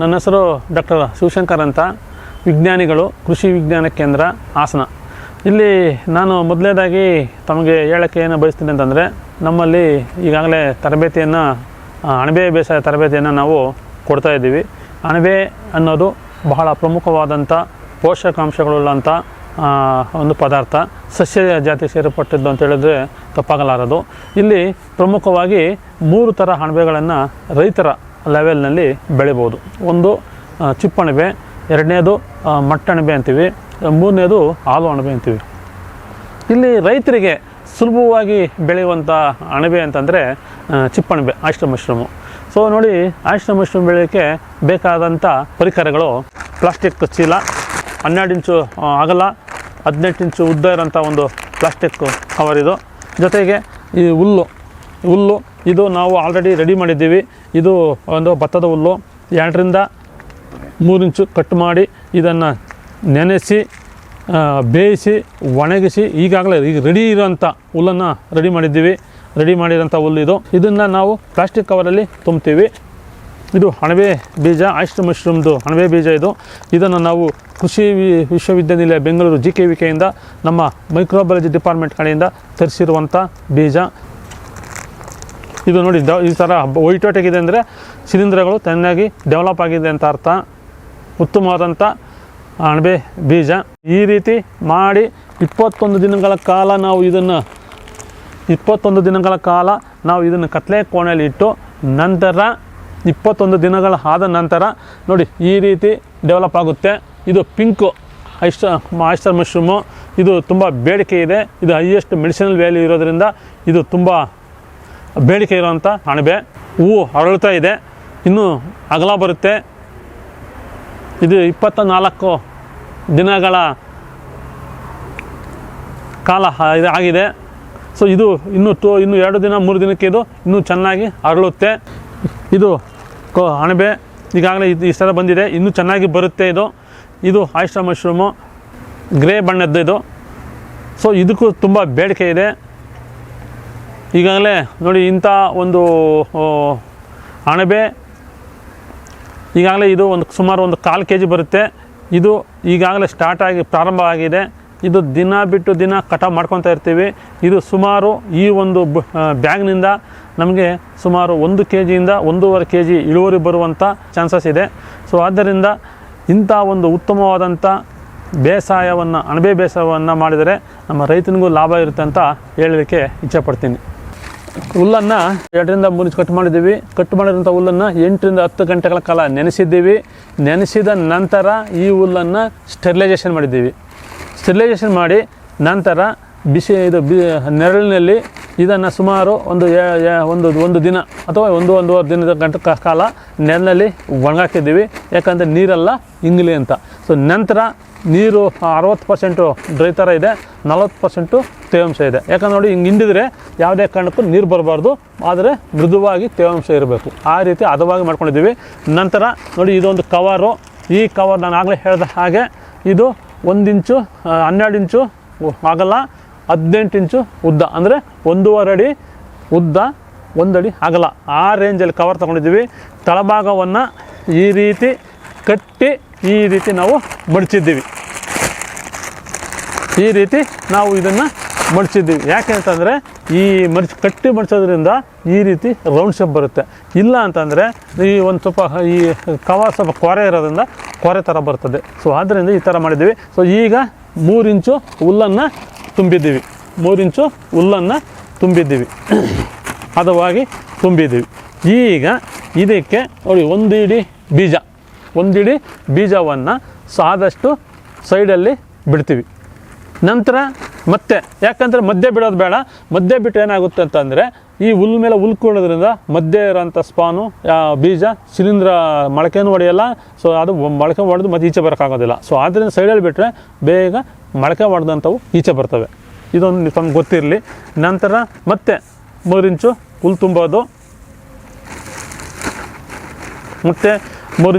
ನನ್ನ ಹೆಸರು ಡಾಕ್ಟರ್ ಶಿವಶಂಕರ್ ಅಂತ, ವಿಜ್ಞಾನಿಗಳು, ಕೃಷಿ ವಿಜ್ಞಾನ ಕೇಂದ್ರ, ಹಾಸನ. ಇಲ್ಲಿ ನಾನು ಮೊದಲನೇದಾಗಿ ತಮಗೆ ಹೇಳೋಕ್ಕೆ ಏನು ಬಯಸ್ತೀನಿ ಅಂತಂದರೆ, ನಮ್ಮಲ್ಲಿ ಈಗಾಗಲೇ ತರಬೇತಿಯನ್ನು ಅಣಬೆ ಬೇಸಾಯ ತರಬೇತಿಯನ್ನು ನಾವು ಕೊಡ್ತಾ ಇದ್ದೀವಿ. ಅಣಬೆ ಅನ್ನೋದು ಬಹಳ ಪ್ರಮುಖವಾದಂಥ ಪೋಷಕಾಂಶಗಳುಳ್ಳಂಥ ಒಂದು ಪದಾರ್ಥ. ಸಸ್ಯ ಜಾತಿ ಸೇರ್ಪಟ್ಟಿದ್ದು ಅಂತ ಹೇಳಿದ್ರೆ ತಪ್ಪಾಗಲಾರದು. ಇಲ್ಲಿ ಪ್ರಮುಖವಾಗಿ ಮೂರು ಥರ ಅಣಬೆಗಳನ್ನು ರೈತರ ಲೆವೆಲ್ನಲ್ಲಿ ಬೆಳಿಬೋದು. ಒಂದು ಚಿಪ್ಪಣಬೆ, ಎರಡನೇದು ಮಟ್ಟಣಬೆ ಅಂತೀವಿ, ಮೂರನೇದು ಹಾಲು ಅಣಬೆ ಅಂತೀವಿ. ಇಲ್ಲಿ ರೈತರಿಗೆ ಸುಲಭವಾಗಿ ಬೆಳೆಯುವಂಥ ಅಣಬೆ ಅಂತಂದರೆ ಚಿಪ್ಪಣಬೆ ಆಶ್ರ ಮಶ್ರೂಮು. ಸೊ ನೋಡಿ ಆಶ್ರ ಮಶ್ರೂಮ್ ಬೆಳೆಯೋಕ್ಕೆ ಬೇಕಾದಂಥ ಪರಿಕರಗಳು ಪ್ಲಾಸ್ಟಿಕ್ ಚೀಲ, ಹನ್ನೆರಡು ಇಂಚು ಅಗಲ, ಹದಿನೆಂಟು ಇಂಚು ಉದ್ದ ಇರೋಂಥ ಒಂದು ಪ್ಲಾಸ್ಟಿಕ್ ಕವರ್ ಇದು ಜೊತೆಗೆ ಈ ಹುಲ್ಲು ಹುಲ್ಲು. ಇದು ನಾವು ಆಲ್ರೆಡಿ ರೆಡಿ ಮಾಡಿದ್ದೀವಿ. ಇದು ಒಂದು ಭತ್ತದ ಹುಲ್ಲು. ಎರಡರಿಂದ ಮೂರು ಇಂಚು ಕಟ್ ಮಾಡಿ ಇದನ್ನು ನೆನೆಸಿ ಬೇಯಿಸಿ, ಒಣಗಿಸಿ, ಈಗಾಗಲೇ ಈಗ ರೆಡಿ ಇರೋಂಥ ಹುಲ್ಲನ್ನು ರೆಡಿ ಮಾಡಿದ್ದೀವಿ. ರೆಡಿ ಮಾಡಿರೋಂಥ ಹುಲ್ಲು ಇದು. ಇದನ್ನು ನಾವು ಪ್ಲಾಸ್ಟಿಕ್ ಕವರಲ್ಲಿ ತುಂಬ್ತೀವಿ. ಇದು ಅಣಬೆ ಬೀಜ ಆಯಿಸ್ಟ್ ಮಶ್ರೂಮ್ದು ಅಣಬೆ ಬೀಜ ಇದು. ಇದನ್ನು ನಾವು ಕೃಷಿ ವಿಶ್ವವಿದ್ಯಾನಿಲಯ ಬೆಂಗಳೂರು ಜಿ ಕೆ ವಿ ಕೆಯಿಂದ ನಮ್ಮ ಮೈಕ್ರೋಬಯಾಲಜಿ ಡಿಪಾರ್ಟ್ಮೆಂಟ್ ಕಡೆಯಿಂದ ತರಿಸಿರುವಂಥ ಬೀಜ. ಇದು ನೋಡಿ ಈ ಥರ ಒಯ್ಟೊಟ್ಟಿಗಿದೆ ಅಂದರೆ ಶಿಲೀಂಧ್ರಗಳು ಚೆನ್ನಾಗಿ ಡೆವಲಪ್ ಆಗಿದೆ ಅಂತ ಅರ್ಥ. ಉತ್ತಮವಾದಂಥ ಅಣಬೆ ಬೀಜ. ಈ ರೀತಿ ಮಾಡಿ ಇಪ್ಪತ್ತೊಂದು ದಿನಗಳ ಕಾಲ ನಾವು ಇದನ್ನು ಇಪ್ಪತ್ತೊಂದು ದಿನಗಳ ಕಾಲ ನಾವು ಇದನ್ನು ಕತ್ಲೆ ಕೋಣೆಯಲ್ಲಿ ಇಟ್ಟು ನಂತರ ಇಪ್ಪತ್ತೊಂದು ದಿನಗಳ ಆದ ನಂತರ ನೋಡಿ, ಈ ರೀತಿ ಡೆವಲಪ್ ಆಗುತ್ತೆ. ಇದು ಪಿಂಕು ಐಸ್ಟ ಆಯಿಸ್ಟರ್ ಮಶ್ರೂಮು ಇದು ತುಂಬ ಬೇಡಿಕೆ ಇದೆ. ಇದು ಹೈಯೆಸ್ಟ್ ಮೆಡಿಸಿನಲ್ ವ್ಯಾಲ್ಯೂ ಇರೋದ್ರಿಂದ ಇದು ತುಂಬ ಬೇಡಿಕೆ ಇರುವಂಥ ಅಣಬೆ. ಹೂವು ಅರಳುತ್ತಾ ಇದೆ. ಇನ್ನೂ ಅಗಲ ಬರುತ್ತೆ. ಇದು ಇಪ್ಪತ್ತ ನಾಲ್ಕು ದಿನಗಳ ಕಾಲ ಆಗಿದೆ. ಸೊ ಇದು ಇನ್ನು ಟು ಇನ್ನು ಎರಡು ದಿನ, ಮೂರು ದಿನಕ್ಕೆ ಇದು ಇನ್ನೂ ಚೆನ್ನಾಗಿ ಅರಳುತ್ತೆ. ಇದು ಕೋ, ಅಣಬೆ. ಈಗಾಗಲೇ ಇದು ಥರ ಬಂದಿದೆ. ಇನ್ನೂ ಚೆನ್ನಾಗಿ ಬರುತ್ತೆ ಇದು. ಇದು ಆಯಿಸ್ಟರ್ ಮಶ್ರೂಮು. ಗ್ರೇ ಬಣ್ಣದ್ದು ಇದು. ಸೊ ಇದಕ್ಕೂ ತುಂಬ ಬೇಡಿಕೆ ಇದೆ. ಈಗಾಗಲೇ ನೋಡಿ ಇಂಥ ಒಂದು ಅಣಬೆ, ಈಗಾಗಲೇ ಇದು ಒಂದು ಸುಮಾರು ಒಂದು ಕಾಲು ಕೆ ಜಿ ಬರುತ್ತೆ. ಇದು ಈಗಾಗಲೇ ಸ್ಟಾರ್ಟ್ ಆಗಿ ಪ್ರಾರಂಭ ಆಗಿದೆ. ಇದು ದಿನ ಬಿಟ್ಟು ದಿನ ಕಟಾವು ಮಾಡ್ಕೊತಾ ಇರ್ತೀವಿ. ಇದು ಸುಮಾರು ಈ ಒಂದು ಬ್ಯಾಗ್ನಿಂದ ನಮಗೆ ಸುಮಾರು ಒಂದು ಕೆ ಜಿಯಿಂದ ಒಂದೂವರೆ ಕೆ ಜಿ ಇಳುವರಿ ಬರುವಂಥ ಚಾನ್ಸಸ್ ಇದೆ. ಸೊ ಆದ್ದರಿಂದ ಇಂಥ ಒಂದು ಉತ್ತಮವಾದಂಥ ಬೇಸಾಯವನ್ನು, ಅಣಬೆ ಬೇಸಾಯವನ್ನು ಮಾಡಿದರೆ ನಮ್ಮ ರೈತನಿಗೂ ಲಾಭ ಇರುತ್ತೆ ಅಂತ ಹೇಳಲಿಕ್ಕೆ ಇಚ್ಛೆಪಡ್ತೀನಿ ಹುಲ್ಲನ್ನು ಎರಡರಿಂದ ಮೂರು ಕಟ್ ಮಾಡಿದ್ದೀವಿ. ಕಟ್ ಮಾಡಿರೋಂಥ ಹುಲ್ಲನ್ನು ಎಂಟರಿಂದ ಹತ್ತು ಗಂಟೆಗಳ ಕಾಲ ನೆನೆಸಿದ್ದೀವಿ. ನೆನೆಸಿದ ನಂತರ ಈ ಹುಲ್ಲನ್ನು ಸ್ಟೆರಿಲೈಸೇಷನ್ ಮಾಡಿದ್ದೀವಿ. ಸ್ಟೆರಿಲೈಸೇಷನ್ ಮಾಡಿ ನಂತರ ಬಿಸಿ ಇದು ಬಿ ನೆರಳಿನಲ್ಲಿ ಇದನ್ನು ಸುಮಾರು ಒಂದು ಒಂದು ಒಂದು ದಿನ ಅಥವಾ ಒಂದು ಒಂದೂವರೆ ದಿನದ ಗಂಟೆ ಕಾಲ ನೆರಳಿನಲ್ಲಿ ಒಣಗಾಕಿದ್ದೀವಿ. ಯಾಕಂದರೆ ನೀರೆಲ್ಲ ಇಂಗ್ಲಿ ಅಂತ. ಸೊ ನಂತರ ನೀರು ಅರವತ್ತು ಪರ್ಸೆಂಟು ಡ್ರೈ ಥರ ಇದೆ, ನಲವತ್ತು ಪರ್ಸೆಂಟು ತೇವಾಂಶ ಇದೆ. ಯಾಕಂದ್ರೆ ನೋಡಿ, ಹಿಂಗೆ ಹಿಂಡಿದ್ರೆ ಯಾವುದೇ ಕಾರಣಕ್ಕೂ ನೀರು ಬರಬಾರ್ದು, ಆದರೆ ಮೃದುವಾಗಿ ತೇವಾಂಶ ಇರಬೇಕು. ಆ ರೀತಿ ಹದವಾಗಿ ಮಾಡ್ಕೊಂಡಿದ್ದೀವಿ. ನಂತರ ನೋಡಿ, ಇದೊಂದು ಕವರು. ಈ ಕವರ್ ನಾನು ಆಗಲೇ ಹೇಳಿದ ಹಾಗೆ, ಇದು ಒಂದು ಇಂಚು ಹನ್ನೆರಡು ಇಂಚು ಆಗಲ್ಲ, ಹದಿನೆಂಟು ಇಂಚು ಉದ್ದ. ಅಂದರೆ ಒಂದೂವರೆ ಅಡಿ ಉದ್ದ ಒಂದಡಿ ಆಗಲ್ಲ. ಆ ರೇಂಜಲ್ಲಿ ಕವರ್ ತೊಗೊಂಡಿದ್ದೀವಿ. ತಳಭಾಗವನ್ನು ಈ ರೀತಿ ಕಟ್ಟಿ ಈ ರೀತಿ ನಾವು ಮಡಚಿದ್ದೀವಿ ಈ ರೀತಿ ನಾವು ಇದನ್ನು ಮಡಚಿದ್ದೀವಿ. ಯಾಕೆ ಅಂತಂದರೆ ಈ ಮಡ್ಚಿ ಕಟ್ಟಿ ಮಡಿಸೋದ್ರಿಂದ ಈ ರೀತಿ ರೌಂಡ್ ಶೇಪ್ ಬರುತ್ತೆ. ಇಲ್ಲ ಅಂತಂದರೆ ಈ ಒಂದು ಸ್ವಲ್ಪ ಈ ಕವ ಸ್ವಲ್ಪ ಕೊರೆ ಇರೋದ್ರಿಂದ ಕೊರೆ ಥರ ಬರ್ತದೆ. ಸೊ ಆದ್ದರಿಂದ ಈ ಥರ ಮಾಡಿದ್ದೀವಿ. ಸೊ ಈಗ ಮೂರು ಇಂಚು ಹುಲ್ಲನ್ನು ತುಂಬಿದ್ದೀವಿ. ಮೂರು ಇಂಚು ಹುಲ್ಲನ್ನು ತುಂಬಿದ್ದೀವಿ. ಹದವಾಗಿ ತುಂಬಿದ್ದೀವಿ. ಈಗ ಇದಕ್ಕೆ ನೋಡಿ, ಒಂದು ಇಡೀ ಬೀಜ. ಒಂದಿಡಿ ಬೀಜವನ್ನು ಸಾದಷ್ಟು ಸೈಡಲ್ಲಿ ಬಿಡ್ತೀವಿ. ನಂತರ ಮತ್ತೆ, ಯಾಕಂದರೆ ಮಧ್ಯೆ ಬಿಡೋದು ಬೇಡ. ಮಧ್ಯೆ ಬಿಟ್ಟು ಏನಾಗುತ್ತೆ ಅಂತಂದರೆ, ಈ ಹುಲ್ ಮೇಲೆ ಹುಲ್ ಕೂಡೋದ್ರಿಂದ ಮಧ್ಯೆ ಇರೋಂಥ ಸ್ಪಾನು ಬೀಜ ಶಿಲೀಂಧ್ರ ಮೊಳಕೆನೂ ಹೊಡೆಯಲ್ಲ. ಸೊ ಅದು ಮೊಳಕೆ ಹೊಡೆದು ಮತ್ತೆ ಈಚೆ ಬರೋಕ್ಕಾಗೋದಿಲ್ಲ. ಸೊ ಆದ್ದರಿಂದ ಸೈಡಲ್ಲಿ ಬಿಟ್ಟರೆ ಬೇಗ ಮೊಳಕೆ ಹೊಡೆದಂಥವು ಈಚೆ ಬರ್ತವೆ. ಇದೊಂದು ತಮ್ಗೆ ಗೊತ್ತಿರಲಿ. ನಂತರ ಮತ್ತೆ ಮೂರು ಇಂಚು ಹುಲ್ ತುಂಬೋದು. ಮತ್ತು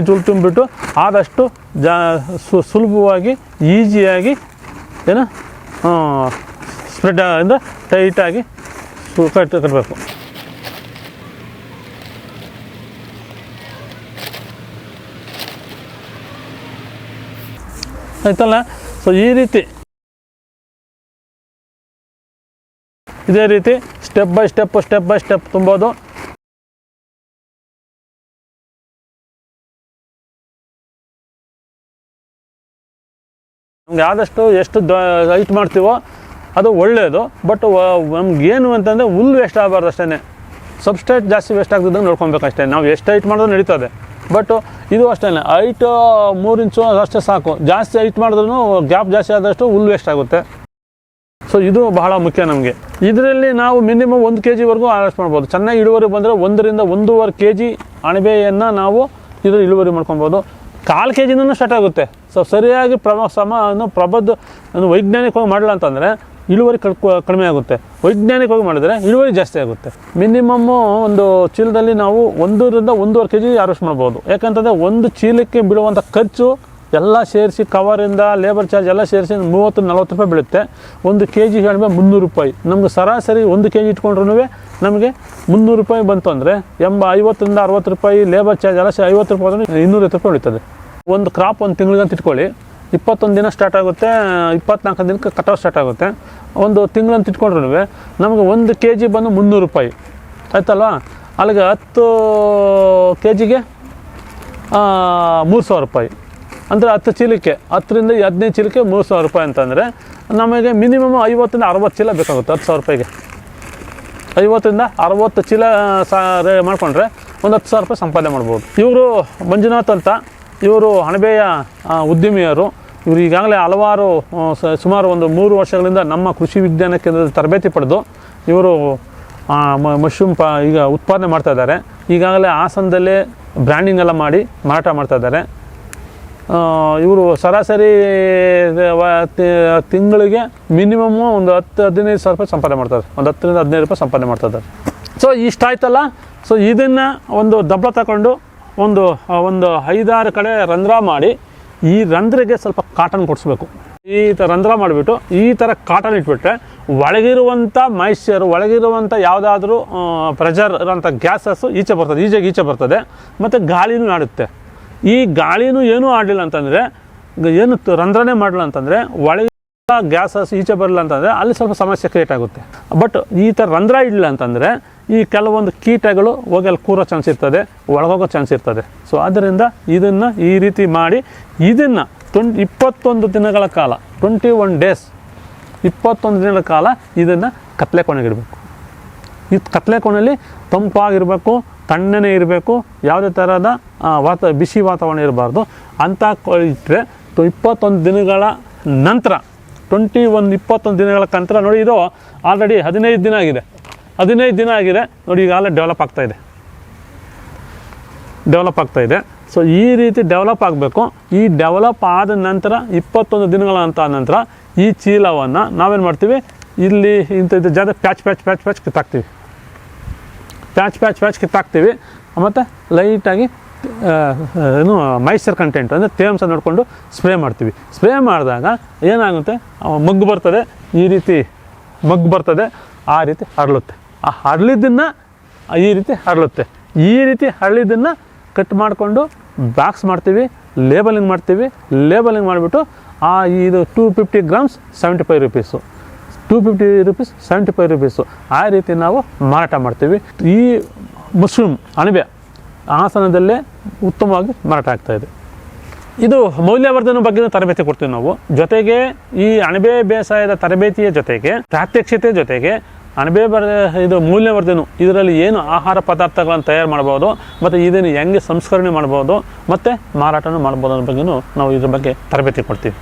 ಇಂಚು ಹುಲ್ ತುಂಬಿಬಿಟ್ಟು ಆದಷ್ಟು ಜಾ ಸುಲಭವಾಗಿ ಈಸಿಯಾಗಿ ಏನು? ಸ್ಪ್ರೆಡ್ ಇಂದ ಆಗಿ ಕಟ್ ಕಟ್ಟಬೇಕು ಆಯ್ತಲ್ಲ? ಸೊ ಈ ರೀತಿ. ಇದೇ ರೀತಿ step by step step by step ತುಂಬೋದು. ನಮ್ಗೆ ಆದಷ್ಟು ಎಷ್ಟು ಹೈಟ್ ಮಾಡ್ತೀವೋ ಅದು ಒಳ್ಳೆಯದು ಬಟ್ ನಮ್ಗೆ ಏನು ಅಂತಂದರೆ ಹುಲ್ಲು ವೇಸ್ಟ್ ಆಗಬಾರ್ದು ಅಷ್ಟೇ ಸಬ್ಸ್ಟೇಟ್ ಜಾಸ್ತಿ ವೇಸ್ಟ್ ಆಗ್ತಿದ್ದಂಗೆ ನೋಡ್ಕೊಬೇಕು ಅಷ್ಟೇ ನಾವು ಎಷ್ಟು ಹೈಟ್ ಮಾಡಿದ್ರು ನಡೀತದೆ. ಬಟ್ ಇದು ಅಷ್ಟೇ ಹೈಟ್ ಮೂರು ಇಂಚು ಅಷ್ಟೇ ಸಾಕು. ಜಾಸ್ತಿ ಹೈಟ್ ಮಾಡಿದ್ರೂ ಗ್ಯಾಪ್ ಜಾಸ್ತಿ ಆದಷ್ಟು ಹುಲ್ಲು ವೇಸ್ಟ್ ಆಗುತ್ತೆ. ಸೊ ಇದು ಬಹಳ ಮುಖ್ಯ ನಮಗೆ. ಇದರಲ್ಲಿ ನಾವು ಮಿನಿಮಮ್ ಒಂದು ಕೆ ಜಿವರೆಗೂ ಹಾರ್ವೆಸ್ಟ್ ಮಾಡ್ಬೋದು. ಚೆನ್ನಾಗಿ ಇಳುವರಿ ಬಂದರೆ ಒಂದರಿಂದ ಒಂದೂವರೆ ಕೆ ಜಿ ಅಣಬೆಯನ್ನು ನಾವು ಇದರಲ್ಲಿ ಇಳುವರಿ ಮಾಡ್ಕೊಬೋದು ಕಾಲು ಕೆ ಜಿನೂ ಸ್ಟಾರ್ಟ್ ಆಗುತ್ತೆ. ಸೊ ಸರಿಯಾಗಿ ಪ್ರಮ ಸಮ ಅನ್ನು ಪ್ರಬದ್ಧ ವೈಜ್ಞಾನಿಕವಾಗಿ ಮಾಡಲ್ಲ ಅಂತಂದರೆ ಇಳುವರಿ ಕಡ್ಕೊ ಕಡಿಮೆ ಆಗುತ್ತೆ. ವೈಜ್ಞಾನಿಕವಾಗಿ ಮಾಡಿದರೆ ಇಳುವರಿ ಜಾಸ್ತಿ ಆಗುತ್ತೆ. ಮಿನಿಮಮ್ಮು ಒಂದು ಚೀಲದಲ್ಲಿ ನಾವು ಒಂದರಿಂದ ಒಂದೂವರೆ ಕೆ ಜಿ ಹಾರ್ವೆಸ್ಟ್ ಮಾಡ್ಬೋದು. ಯಾಕಂತಂದರೆ ಒಂದು ಚೀಲಕ್ಕೆ ಬೀಳುವಂಥ ಖರ್ಚು ಎಲ್ಲ ಸೇರಿಸಿ ಕವರಿಂದ ಲೇಬರ್ ಚಾರ್ಜ್ ಎಲ್ಲ ಸೇರಿಸಿ ಮೂವತ್ತು, ನಲ್ವತ್ತು ರೂಪಾಯಿ ಬೀಳುತ್ತೆ. ಒಂದು ಕೆ ಜಿ ಹೇಳಿದ್ರೆ ಮುನ್ನೂರು ರೂಪಾಯಿ. ನಮ್ಗೆ ಸರಾಸರಿ ಒಂದು ಕೆ ಜಿ ಇಟ್ಕೊಂಡ್ರೂ ನಮಗೆ ಮುನ್ನೂರು ರೂಪಾಯಿ ಬಂತು ಅಂದರೆ ಎಂಬ ಐವತ್ತರಿಂದ ಅರವತ್ತು ರೂಪಾಯಿ ಲೇಬರ್ ಚಾರ್ಜ್ ಎಲ್ಲ ಐವತ್ತು ರೂಪಾಯಿ ಅಂದರೆ ಇನ್ನೂರೈವತ್ತು ರೂಪಾಯಿ ಉಳಿತದೆ. ಒಂದು ಕ್ರಾಪ್ ಒಂದು ತಿಂಗಳಿಗಂತ ಇಟ್ಕೊಳ್ಳಿ. ಇಪ್ಪತ್ತೊಂದು ದಿನ ಸ್ಟಾರ್ಟ್ ಆಗುತ್ತೆ, ಇಪ್ಪತ್ನಾಲ್ಕು ದಿನಕ್ಕೆ ಕಟಾವು ಸ್ಟಾರ್ಟ್ ಆಗುತ್ತೆ. ಒಂದು ತಿಂಗಳಂತ ಇಟ್ಕೊಂಡ್ರೂ ನಮಗೆ ಒಂದು ಕೆ ಜಿ ಬಂದು ಮುನ್ನೂರು ರೂಪಾಯಿ. ಆಯ್ತಲ್ವಾ? ಅಲ್ಲಿಗೆ ಹತ್ತು ಕೆ ಜಿಗೆ ಮೂರು ಸಾವಿರ ರೂಪಾಯಿ. ಅಂದರೆ ಹತ್ತು ಚೀಲಕ್ಕೆ, ಹತ್ತರಿಂದ ಹದಿನೈದು ಚೀಲಕ್ಕೆ ಮೂರು ಸಾವಿರ ರೂಪಾಯಿ ಅಂತಂದರೆ, ನಮಗೆ ಮಿನಿಮಮ್ ಐವತ್ತರಿಂದ ಅರವತ್ತು ಚೀಲ ಬೇಕಾಗುತ್ತೆ ಹತ್ತು ಸಾವಿರ ರೂಪಾಯಿಗೆ. ಐವತ್ತರಿಂದ ಅರವತ್ತು ಚೀಲ, ಸಾ ಮಾಡಿಕೊಂಡ್ರೆ ಒಂದು ಹತ್ತು ಸಾವಿರ ರೂಪಾಯಿ ಸಂಪಾದನೆ ಮಾಡ್ಬೋದು. ಇವರು ಮಂಜುನಾಥ್ ಅಂತ ಇವರು ಅಣಬೆಯ ಉದ್ಯಮಿಯರು. ಇವರು ಈಗಾಗಲೇ ಹಲವಾರು ಸುಮಾರು ಒಂದು ಮೂರು ವರ್ಷಗಳಿಂದ ನಮ್ಮ ಕೃಷಿ ವಿಜ್ಞಾನ ಕೇಂದ್ರದ ತರಬೇತಿ ಪಡೆದು ಇವರು ಮಶ್ರೂಮ್ ಪ, ಈಗ ಉತ್ಪಾದನೆ ಮಾಡ್ತಾ ಇದ್ದಾರೆ. ಈಗಾಗಲೇ ಹಾಸನದಲ್ಲೇ ಬ್ರ್ಯಾಂಡಿಂಗ್ ಎಲ್ಲ ಮಾಡಿ ಮಾರಾಟ ಮಾಡ್ತಾ ಇದ್ದಾರೆ. ಇವರು ಸರಾಸರಿ ತಿಂಗಳಿಗೆ ಮಿನಿಮಮ್ಮು ಒಂದು ಹತ್ತು, ಹದಿನೈದು ಸಾವಿರ ರೂಪಾಯಿ ಸಂಪಾದನೆ ಮಾಡ್ತಾರೆ ಒಂದು ಹತ್ತರಿಂದ ಹದಿನೈದು ರೂಪಾಯಿ ಸಂಪಾದನೆ ಮಾಡ್ತಾ ಇದ್ದಾರೆ. ಸೊ ಇಷ್ಟ ಆಯ್ತಲ್ಲ ಸೊ ಇದನ್ನು ಒಂದು ದಬ್ಬ ತಗೊಂಡು ಒಂದು ಒಂದು ಐದಾರು ಕಡೆ ರಂಧ್ರ ಮಾಡಿ ಈ ರಂಧ್ರಗೆ ಸ್ವಲ್ಪ ಕಾಟನ್ ಕೊಡಿಸ್ಬೇಕು. ಈ ಥರ ರಂಧ್ರ ಮಾಡಿಬಿಟ್ಟು ಈ ಥರ ಕಾಟನ್ ಇಟ್ಬಿಟ್ರೆ ಒಳಗಿರುವಂಥ ಮಾಯಿಶ್ಚರ್ ಒಳಗಿರುವಂಥ ಯಾವುದಾದ್ರೂ ಪ್ರೆಷರ್ ಇರೋಂಥ ಗ್ಯಾಸಸ್ಸು ಈಚೆ ಬರ್ತದೆ, ಈಚೆಗೆ ಈಚೆ ಬರ್ತದೆ, ಮತ್ತು ಗಾಳಿನೂ ಆಡುತ್ತೆ. ಈ ಗಾಳಿನೂ ಏನೂ ಆಡಲಿಲ್ಲ ಅಂತಂದರೆ, ಏನು ರಂಧ್ರನೇ ಮಾಡಲಿಲ್ಲ ಅಂತಂದರೆ ಒಳಗೆ ಗ್ಯಾಸಸ್ ಈಚೆ ಬರಲಿಲ್ಲ ಅಂತಂದರೆ ಅಲ್ಲಿ ಸ್ವಲ್ಪ ಸಮಸ್ಯೆ ಕ್ರಿಯೇಟ್ ಆಗುತ್ತೆ. ಬಟ್ ಈ ಥರ ರಂಧ್ರ ಇಡಲಿಲ್ಲ ಅಂತಂದರೆ ಈ ಕೆಲವೊಂದು ಕೀಟಗಳು ಹೋಗಿ ಅಲ್ಲಿ ಕೂರೋ ಚಾನ್ಸ್ ಇರ್ತದೆ, ಒಳಗೋಗೋ ಚಾನ್ಸ್ ಇರ್ತದೆ. ಸೊ ಆದ್ದರಿಂದ ಇದನ್ನು ಈ ರೀತಿ ಮಾಡಿ, ಇದನ್ನು ಟ್ವೆಂಟ್ ಇಪ್ಪತ್ತೊಂದು ದಿನಗಳ ಕಾಲ ಟ್ವೆಂಟಿ ಒನ್ ಡೇಸ್ ಇಪ್ಪತ್ತೊಂದು ದಿನಗಳ ಕಾಲ ಇದನ್ನು ಕತ್ಲೆ ಕೊನೆಗಿಡಬೇಕು ಈ ಕತ್ಲೆ ಕೊನೆಯಲ್ಲಿ ತಂಪಾಗಿರಬೇಕು, ತಣ್ಣನೆ ಇರಬೇಕು, ಯಾವುದೇ ಥರದ ವಾತ, ಬಿಸಿ ವಾತಾವರಣ ಇರಬಾರ್ದು. ಅಂತ ಇಟ್ಟರೆ ಇಪ್ಪತ್ತೊಂದು ದಿನಗಳ ನಂತರ ಟ್ವೆಂಟಿ ಒಂದು ಇಪ್ಪತ್ತೊಂದು ದಿನಗಳ ನಂತರ ನೋಡಿ ಇದು ಆಲ್ರೆಡಿ ಹದಿನೈದು ದಿನ ಆಗಿದೆ. ಹದಿನೈದು ದಿನ ಆಗಿದೆ. ನೋಡಿ ಈಗಾಗಲೇ ಡೆವಲಪ್ ಆಗ್ತಾ ಇದೆ. ಡೆವಲಪ್ ಆಗ್ತಾ ಇದೆ. ಸೊ ಈ ರೀತಿ ಡೆವಲಪ್ ಆಗಬೇಕು. ಈ ಡೆವಲಪ್ ಆದ ನಂತರ, ಇಪ್ಪತ್ತೊಂದು ದಿನಗಳ ಅಂತ ನಂತರ, ಈ ಚೀಲವನ್ನು ನಾವೇನು ಮಾಡ್ತೀವಿ? ಇಲ್ಲಿ ಇಂಥ ಇದು ಜಾಗ, ಪ್ಯಾಚ್ ಪ್ಯಾಚ್ ಪ್ಯಾಚ್ ಪ್ಯಾಚ್ ಕಿತ್ತಾಕ್ತೀವಿ. ಪ್ಯಾಚ್ ಪ್ಯಾಚ್ ಪ್ಯಾಚ್ ಕಿತ್ತಾಕ್ತೀವಿ. ಮತ್ತು ಲೈಟಾಗಿ ಏನು, ಮೈಸರ್ ಕಂಟೆಂಟ್ ಅಂದರೆ ತೇವಾಂಶ ನೋಡಿಕೊಂಡು ಸ್ಪ್ರೇ ಮಾಡ್ತೀವಿ. ಸ್ಪ್ರೇ ಮಾಡಿದಾಗ ಏನಾಗುತ್ತೆ? ಮಗ್ಗು ಬರ್ತದೆ. ಈ ರೀತಿ ಮಗ್ಗು ಬರ್ತದೆ. ಆ ರೀತಿ ಹರಳುತ್ತೆ. ಆ ಹರಳಿದ್ದನ್ನು ಈ ರೀತಿ ಹರಳುತ್ತೆ. ಈ ರೀತಿ ಹರಳಿದ್ದನ್ನು ಕಟ್ ಮಾಡಿಕೊಂಡು ಬಾಕ್ಸ್ ಮಾಡ್ತೀವಿ ಲೇಬಲಿಂಗ್ ಮಾಡ್ತೀವಿ ಲೇಬಲಿಂಗ್ ಮಾಡಿಬಿಟ್ಟು ಆ ಇದು two fifty grams seventy five rupees two fifty rupees seventy five rupees ಆ ರೀತಿ ನಾವು ಮಾರಾಟ ಮಾಡ್ತೀವಿ. ಈ ಮಶ್ರೂಮ್ ಅಣಬೆ ಆಸನದಲ್ಲೇ ಉತ್ತಮವಾಗಿ ಮಾರಾಟ ಆಗ್ತಾ ಇದೆ. ಇದು ಮೌಲ್ಯವರ್ಧನೆ ಬಗ್ಗೆ ತರಬೇತಿ ಕೊಡ್ತೀವಿ ನಾವು. ಜೊತೆಗೆ ಈ ಅಣಬೆ ಬೇಸಾಯದ ತರಬೇತಿಯ ಜೊತೆಗೆ ಪ್ರಾತ್ಯಕ್ಷತೆ ಜೊತೆಗೆ ಅಣಬೆ ಬರದ ಇದು ಮೂಲ್ಯವರ್ಧನೆ ಇದರಲ್ಲಿ ಏನು ಆಹಾರ ಪದಾರ್ಥಗಳನ್ನು ತಯಾರು ಮಾಡ್ಬೋದು ಮತ್ತು ಇದನ್ನು ಹೆಂಗೆ ಸಂಸ್ಕರಣೆ ಮಾಡ್ಬೋದು ಮತ್ತು ಮಾರಾಟನೂ ಮಾಡ್ಬೋದು ಅನ್ನೋ ಬಗ್ಗೆಯೂ ನಾವು ಇದ್ರ ಬಗ್ಗೆ ತರಬೇತಿ ಕೊಡ್ತೀವಿ.